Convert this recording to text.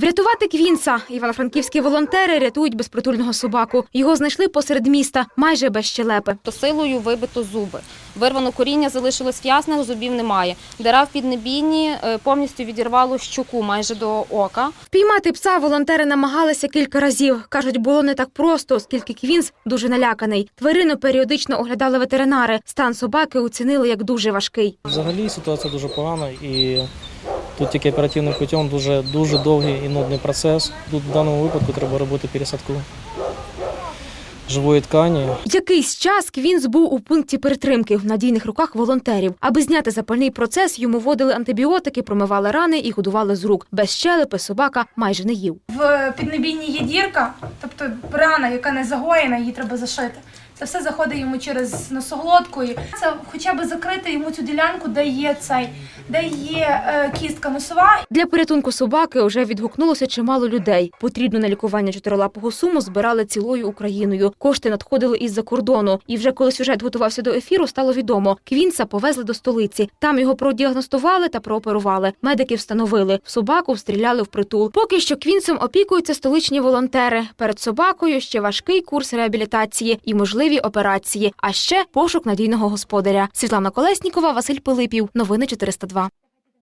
Врятувати Квінса. Івано-франківські волонтери рятують безпритульного собаку. Його знайшли посеред міста, майже без щелепи. То силою вибито зуби. Вирвано коріння, залишилось в'ясне, зубів немає. Дира в піднебінні е, повністю відірвало щуку майже до ока. Впіймати пса волонтери намагалися кілька разів. Кажуть, було не так просто, оскільки Квінс дуже наляканий. Тварину періодично оглядали ветеринари. Стан собаки оцінили як дуже важкий. Взагалі ситуація дуже погана і тут тільки оперативним путем дуже, дуже довгий і нудний процес. Тут в даному випадку треба робити пересадку живої ткані. Якийсь час Квінс був у пункті перетримки в надійних руках волонтерів. Аби зняти запальний процес, йому вводили антибіотики, промивали рани і годували з рук. Без щелепи собака майже не їв. В піднебінні є дірка, тобто рана, яка не загоєна, її треба зашити. Це все заходить йому через носоглотку. Це хоча б закрити йому цю ділянку, де є цей, де є е, кістка носова, Для порятунку собаки вже відгукнулося чимало людей. Потрібно на лікування чотирилапого суму збирали цілою Україною. Кошти надходили із-за кордону. І вже коли сюжет готувався до ефіру, стало відомо. Квінса повезли до столиці. Там його продіагностували та прооперували. Медики встановили, собаку встріляли в притул. Поки що Квінсом опікуються столичні волонтери. Перед собакою ще важкий курс реабілітації і можливі операції. А ще пошук надійного господаря. Світлана Колеснікова, Василь Пилипів. Новини 402.